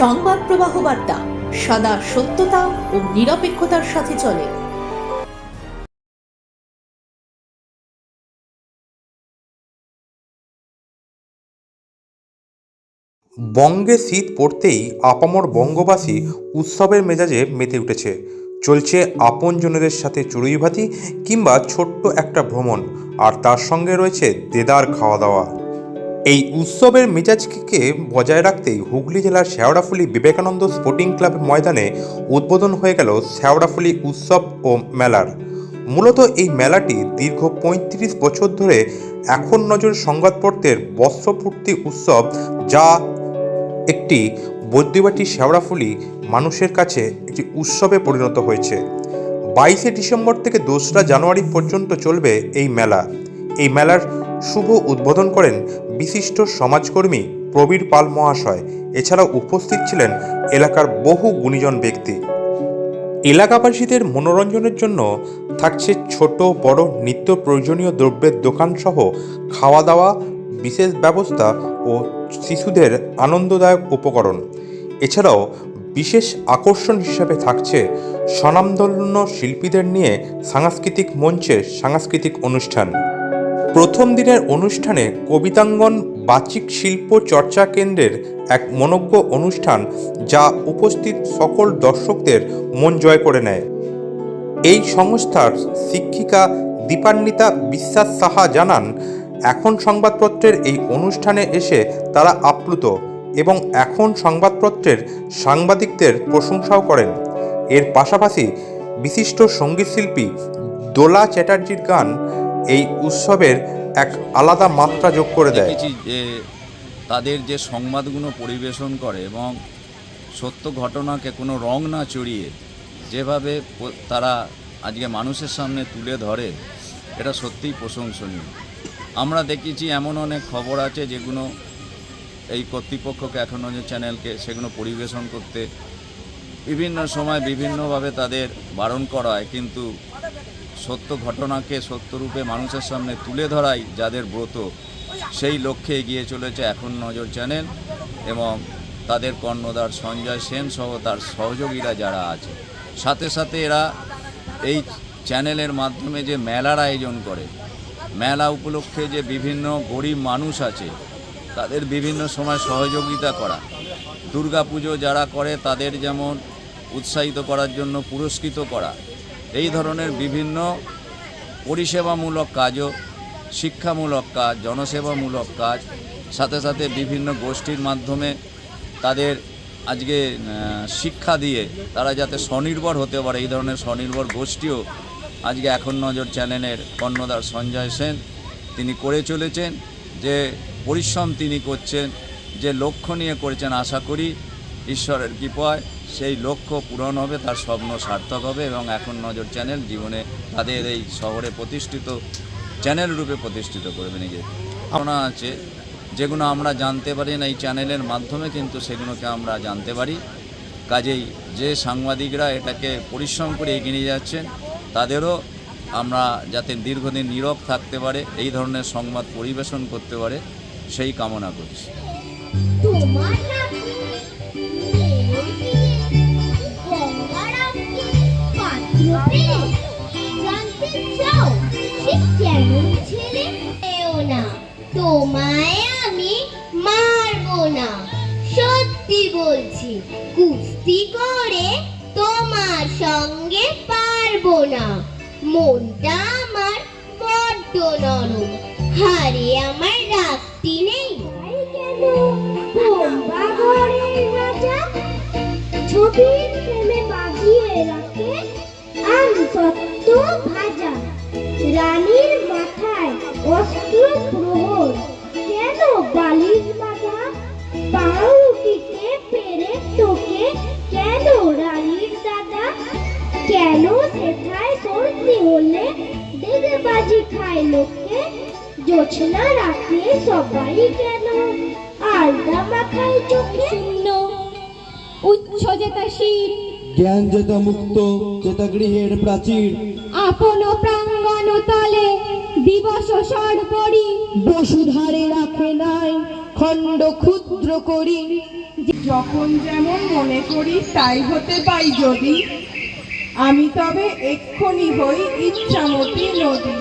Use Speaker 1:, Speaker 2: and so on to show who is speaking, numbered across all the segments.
Speaker 1: সংবাদ প্রবাহ বার্তা, সদা সত্যতা ও নিরপেক্ষতার সাথে চলে।
Speaker 2: বঙ্গে শীত পড়তেই আপামর বঙ্গবাসী উৎসবের মেজাজে মেতে উঠেছে। চলছে আপনজনেদের সাথে চড়ুইভাতি কিংবা ছোট্ট একটা ভ্রমণ, আর তার সঙ্গে রয়েছে দেদার খাওয়া দাওয়া। এই উৎসবের মেজাজকে বজায় রাখতেই হুগলি জেলার শেওড়াফুলি বিবেকানন্দ স্পোর্টিং ক্লাব ময়দানে উদ্বোধন হয়ে গেল শেওড়াফুলি উৎসব ও মেলার। মূলত এই মেলাটি দীর্ঘ পঁয়ত্রিশ বছর ধরে এখন নজর সংবাদপত্রের বর্ষপূর্তি উৎসব যা একটি বৈদ্যবাটি শেওড়াফুলি মানুষের কাছে একটি উৎসবে পরিণত হয়েছে। বাইশে ডিসেম্বর থেকে দোসরা জানুয়ারি পর্যন্ত চলবে এই মেলা। এই মেলার শুভ উদ্বোধন করেন বিশিষ্ট সমাজকর্মী প্রবীর পাল মহাশয়। এছাড়াও উপস্থিত ছিলেন এলাকার বহু গুণীজন ব্যক্তি। এলাকাবাসীদের মনোরঞ্জনের জন্য থাকছে ছোট, বড়, নিত্য প্রয়োজনীয় দ্রব্যের দোকানসহ খাওয়া দাওয়া বিশেষ ব্যবস্থা ও শিশুদের আনন্দদায়ক উপকরণ। এছাড়াও বিশেষ আকর্ষণ হিসাবে থাকছে স্বনামধন্য শিল্পীদের নিয়ে সাংস্কৃতিক মঞ্চে সাংস্কৃতিক অনুষ্ঠান। প্রথম দিনের অনুষ্ঠানে কবিতাঙ্গন বাচিক শিল্প চর্চা কেন্দ্রের এক মনজ্ঞ অনুষ্ঠান যা উপস্থিত সকল দর্শকদের মন জয় করে নেয়। এই সংস্থার শিক্ষিকা দীপান্বিতা বিশ্বাস সাহা জানান, এখন সংবাদপত্রের এই অনুষ্ঠানে এসে তারা আপ্লুত এবং এখন সংবাদপত্রের সাংবাদিকদের প্রশংসাও করেন। এর পাশাপাশি বিশিষ্ট সঙ্গীতশিল্পী দোলা চ্যাটার্জির গান এই উৎসবের এক আলাদা মাত্রা যোগ করে দেয়।
Speaker 3: যে তাদের যে সংবাদগুলো পরিবেশন করে এবং সত্য ঘটনাকে কোনো রং না চড়িয়ে যেভাবে তারা আজকে মানুষের সামনে তুলে ধরে, এটা সত্যিই প্রশংসনীয়। আমরা দেখেছি এমন অনেক খবর আছে যেগুলো এই কর্তৃপক্ষকে এখনও যে চ্যানেলকে সেগুলো পরিবেশন করতে বিভিন্ন সময় বিভিন্নভাবে তাদের বারণ করা হয়, কিন্তু সত্য ঘটনাকে সত্যরূপে মানুষের সামনে তুলে ধরাই যাদের ব্রত, সেই লক্ষ্যে এগিয়ে চলেছে এখন নজর চ্যানেল এবং তাদের কর্ণধার সঞ্জয় সেন সহ তার সহযোগীরা যারা আছে। সাথে সাথে এরা এই চ্যানেলের মাধ্যমে যে মেলার আয়োজন করে, মেলা উপলক্ষে যে বিভিন্ন গরিব মানুষ আছে, তাদের বিভিন্ন সময় সহযোগিতা করা, দুর্গাপুজো যারা করে তাদের যেমন উৎসাহিত করার জন্য পুরস্কৃত করা এই ধরনের বিভিন্ন পরিষেবামূলক কাজও, শিক্ষামূলক কাজ, জনসেবামূলক কাজ, সাথে সাথে বিভিন্ন গোষ্ঠীর মাধ্যমে তাদের আজকে শিক্ষা দিয়ে তারা যাতে স্বনির্ভর হতে পারে, এই ধরনের স্বনির্ভর গোষ্ঠীও আজকে এখন নজর চ্যানেলের কর্ণধার সঞ্জয় সেন, তিনি করে চলেছেন। যে পরিশ্রম তিনি করছেন, যে লক্ষ্য নিয়ে করেছেন, আশা করি ঈশ্বরের কৃপায় সেই লক্ষ্য পূরণ হবে, তার স্বপ্ন সার্থক হবে এবং এখন নজর চ্যানেল জীবনে তাদের এই শহরে প্রতিষ্ঠিত চ্যানেল রূপে প্রতিষ্ঠিত করবে নিজে ধারণা আছে, যেগুলো আমরা জানতে পারি না এই চ্যানেলের মাধ্যমে, কিন্তু সেগুলোকে আমরা জানতে পারি। কাজেই যে সাংবাদিকরা এটাকে পরিশ্রম করে এগিয়ে নিয়ে যাচ্ছেন, তাদেরও আমরা যাতে দীর্ঘদিন নীরব থাকতে পারে, এই ধরনের সংবাদ পরিবেশন করতে পারে, সেই কামনা করছি।
Speaker 4: কেমন ছেলে? না। তোমায় আমি মারবো না। সত্যি বলছি, কুস্তি করে তোমার সঙ্গে পারব না। মনটা আমার বড্ড নরম। আমার রাখতি নেই। ছবির প্রেমে বাজিয়ে রাখে আমসত্ব ভাজা রানীর মাথায় অস্ত্র প্রহর। কেন বালিশ বাঁধা? পাউরুটিতে পেরে তোকে কেন রানীর দাদা? কেন সেথায় সর্দি হলে বাজি খায় লোকে জোছনা রাতে সবাই কেন? আলতা মাখায় চোখে
Speaker 5: শূন্য। উচ্চ যেতা শির
Speaker 6: জ্ঞান যেতা মুক্ত যেতা গৃহের প্রাচীর।
Speaker 5: আপন তলে দিবস সর্বরি
Speaker 6: বসুধারে রাখে নাই খণ্ড ক্ষুদ্র করি।
Speaker 7: যখন যেমন মনে করি, তাই হতে পাই যদি। আমি তবে এক্ষুনি হই ইচ্ছামতি নদী।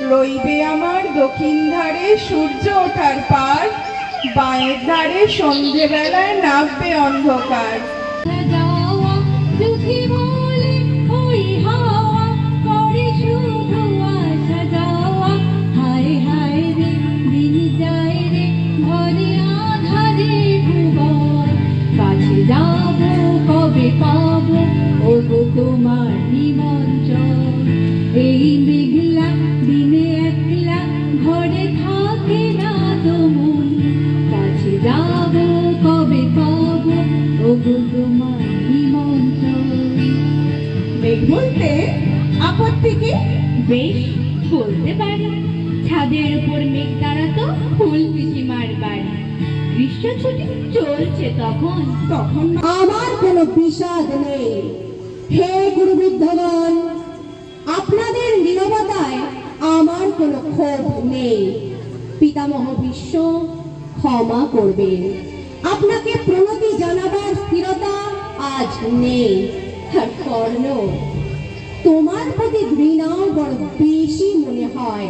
Speaker 7: রইবে আমার দক্ষিণ ধারে সূর্য ওঠার পার। বাঁয়ের ধারে সন্ধেবেলায় নামবে অন্ধকার।
Speaker 5: চলছে তখন।
Speaker 7: তখন
Speaker 8: আমার কোনো বিষাদ নেই। হে গুরু গুরুবৃদ্ধগণ, আপনাদের নীরবতায় আমার কোনো ক্ষোভ নেই। পিতামহ বিশ্ব, ক্ষমা করবেন। আপনাকে প্রণতি জানাবার স্থিরতা আজ নেই। কর্ণ, তোমার প্রতি ঘৃণাও বড় বেশি মনে হয়।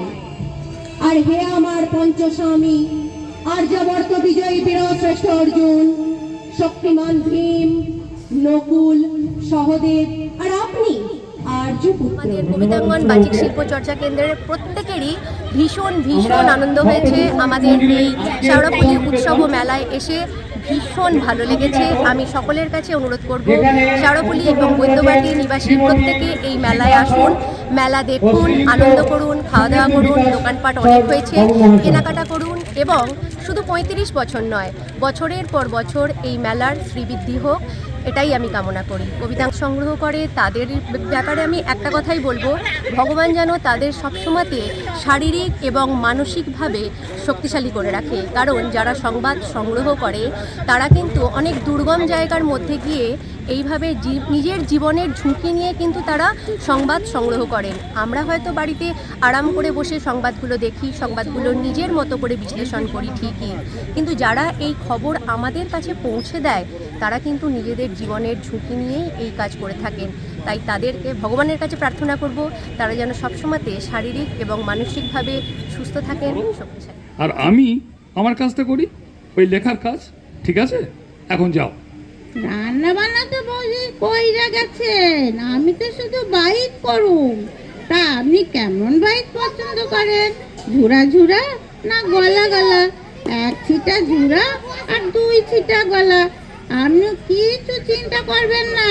Speaker 8: আর হে আমার পঞ্চস্বামী আর্যাবর্ত বিজয়ী বীরশ্রেষ্ঠ অর্জুন, শক্তিমান ভীম, নকুল, সহদেব, আর আপনি
Speaker 9: আমাদের বাচিক শিল্প চর্চা কেন্দ্রের প্রত্যেকেরই ভীষণ ভীষণ আনন্দ হয়েছে। আমাদের এই শাওড়াপল্লী উৎসব মেলায় এসে ভীষণ ভালো লেগেছে। আমি সকলের কাছে অনুরোধ করব শাওড়াপল্লী এবং বৈদ্যবাটি নিবাসী প্রত্যেকে এই মেলায় আসুন। মেলা দেখুন, আনন্দ করুন, খাওয়া দাওয়া করুন, দোকানপাট অনেক হয়েছে, কেনাকাটা করুন এবং শুধু পঁয়ত্রিশ বছর নয়, বছরের পর বছর এই মেলার শ্রীবৃদ্ধি হোক, এটাই আমি কামনা করি। কবিতা সংগ্রহ করে তাদের ব্যাপারে আমি একটা কথাই বলব, ভগবান যেন তাদের সবসময়তে শারীরিক এবং মানসিকভাবে শক্তিশালী করে রাখে। কারণ যারা সংবাদ সংগ্রহ করে, তারা কিন্তু অনেক দুর্গম জায়গার মধ্যে গিয়ে এইভাবে নিজের জীবনের ঝুঁকি নিয়ে কিন্তু তারা সংবাদ সংগ্রহ করেন। আমরা হয়তো বাড়িতে আরাম করে বসে সংবাদগুলো দেখি, সংবাদগুলো নিজের মতো করে বিশ্লেষণ করি ঠিকই। কিন্তু যারা এই খবর আমাদের কাছে পৌঁছে দেয়, তারা কিন্তু নিজেদের জীবনের ঝুঁকি নিয়েই এই কাজ করে থাকেন। তাই তাদেরকে, ভগবানের কাছে প্রার্থনা করব, তারা যেন সবসময়তে শারীরিক এবং মানসিকভাবে সুস্থ থাকেন।
Speaker 10: আর আমি আমার কাজটা করি, ওই লেখার কাজ, ঠিক আছে? এখন যাও।
Speaker 4: রান্না বান্না তো বলি কইরা গেছেন আমি তো শুধু বাইক করুম। তা আপনি কেমন বাইক পছন্দ করেন? ঝুরা ঝুরা না গলা গলা? এক ছিটা ঝুরা আর দুই ছিটা গলা। আপনি কিছু চিন্তা করবেন না।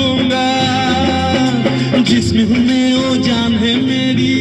Speaker 6: में ओ जान है मेरी।